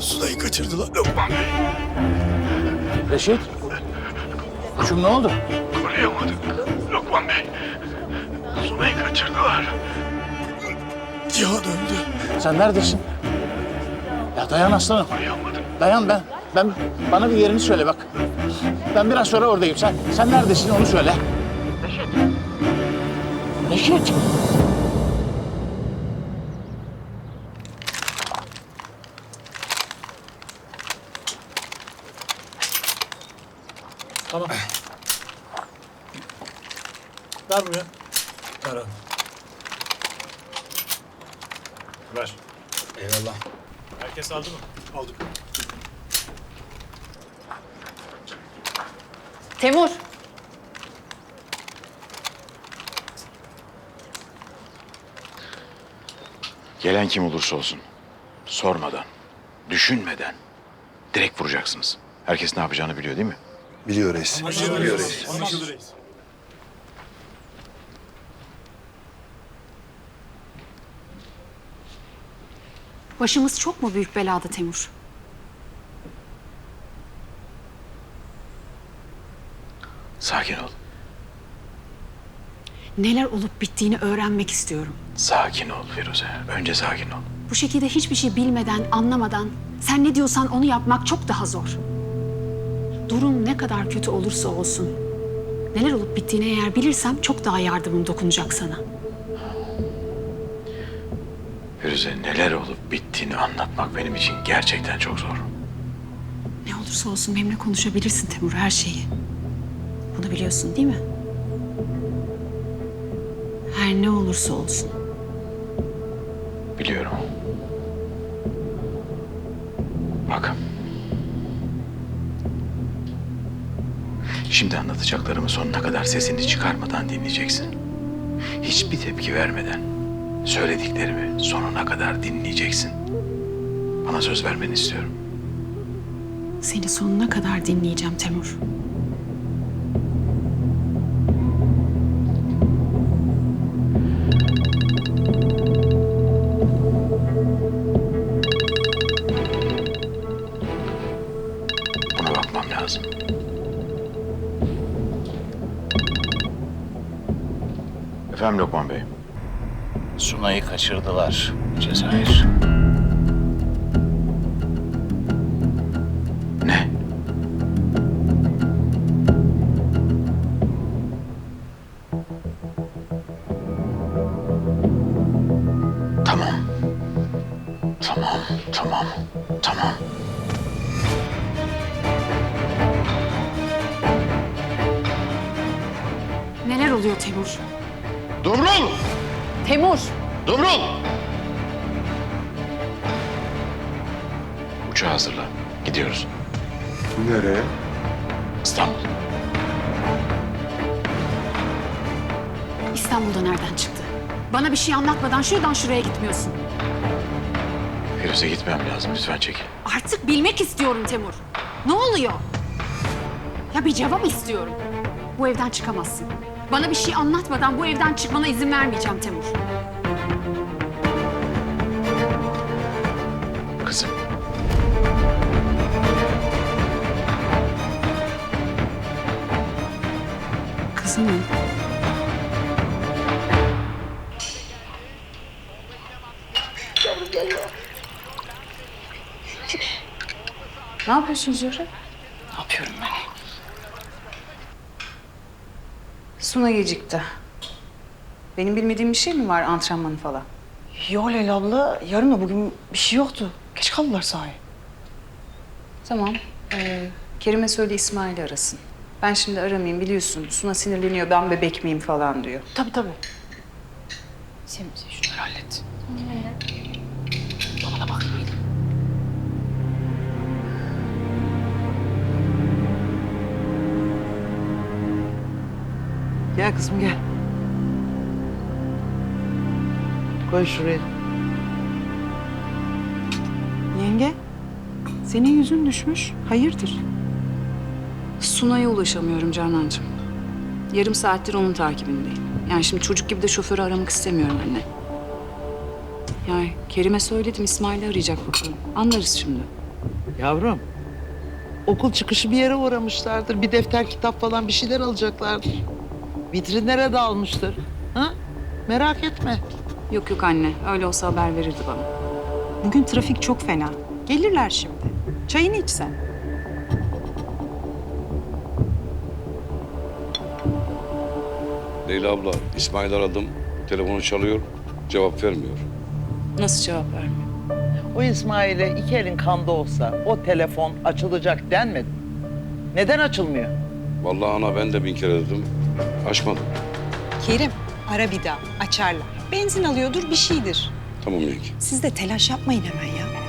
Sunay'ı kaçırdılar. Reşit. Koçum ne oldu? Koruyamadık. Lokman Bey. Sunay'ı kaçırdılar. Cihan öldü. Sen neredesin? Ya dayan aslanım. Koruyamadık. Dayan ben. Ben bana bir yerini söyle bak. Ben biraz sonra oradayım. Sen sen neredesin onu söyle. Reşit. Reşit. Ver buraya. Ver abi. Ver. Eyvallah. Herkes aldı mı? Aldık. Temur. Gelen kim olursa olsun sormadan, düşünmeden direkt vuracaksınız. Herkes ne yapacağını biliyor değil mi? Biliyor reis. Biliyor reis. Anlaşıldı reis. Başımız çok mu büyük belada Temur? Sakin ol. Neler olup bittiğini öğrenmek istiyorum. Sakin ol Firuze. Önce sakin ol. Bu şekilde hiçbir şey bilmeden, anlamadan sen ne diyorsan onu yapmak çok daha zor. Durum ne kadar kötü olursa olsun neler olup bittiğini eğer bilirsem çok daha yardımım dokunacak sana. Firuze neler olup bittiğini anlatmak benim için gerçekten çok zor. Ne olursa olsun benimle konuşabilirsin Temur her şeyi. Bunu biliyorsun değil mi? Her ne olursa olsun. Biliyorum. Bak. Şimdi anlatacaklarımı sonuna kadar sesini çıkarmadan dinleyeceksin. Hiçbir tepki vermeden söylediklerimi sonuna kadar dinleyeceksin. Bana söz vermeni istiyorum. Seni sonuna kadar dinleyeceğim Temur. Buna bakmam lazım. Efendim Lokman Bey. Sunay'ı kaçırdılar Cezayir. Ne? Tamam. Tamam, tamam, tamam. Neler oluyor Temur? Dumrul! Temur! Dumrul! Uçağı hazırla. Gidiyoruz. Nereye? İstanbul. İstanbul'da nereden çıktı? Bana bir şey anlatmadan şuradan şuraya gitmiyorsun. Firuze gitmem lazım. Lütfen çekil. Artık bilmek istiyorum Temur. Ne oluyor? Ya bir cevap istiyorum. Bu evden çıkamazsın. Bana bir şey anlatmadan bu evden çıkmana izin vermeyeceğim Temur. Kızım. Kızımım. Ne yapıyorsun Zühre? Ne yapıyorum ben? Suna gecikti. Benim bilmediğim bir şey mi var antrenmanı falan? Yo Leyla abla, yarın da bugün bir şey yoktu. Geç kaldılar sahi. Tamam. Ee, Kerime söyle İsmail'i arasın. Ben şimdi aramayayım biliyorsun. Suna sinirleniyor ben bebek miyim falan diyor. Tabii tabii. Sen bize şunları hallet. Bana da bak. Gel kızım gel. Koy şuraya. Yenge, senin yüzün düşmüş. Hayırdır? Suna'ya ulaşamıyorum Canancığım. Yarım saattir onun takibindeyim. Yani şimdi çocuk gibi de şoförü aramak istemiyorum anne. Yani Kerim'e söyledim İsmail'i arayacak bakalım. Anlarız şimdi. Yavrum, okul çıkışı bir yere uğramışlardır. Bir defter, kitap falan bir şeyler alacaklardır. Vitrinlere dalmıştır. Ha? Merak etme. Yok yok anne öyle olsa haber verirdi bana. Bugün trafik çok fena. Gelirler şimdi. Çayını içsen. Leyla abla, İsmail aradım. Telefonu çalıyor, cevap vermiyor. Nasıl cevap vermiyor? O İsmail'e iki elin kanda olsa o telefon açılacak denmedi. Neden açılmıyor? Vallahi ana ben de bin kere dedim, açmadım. Kerim, ara bir daha. Açarlar. Benzin alıyordur, bir şeydir. Tamam yenge. Siz de telaş yapmayın hemen ya.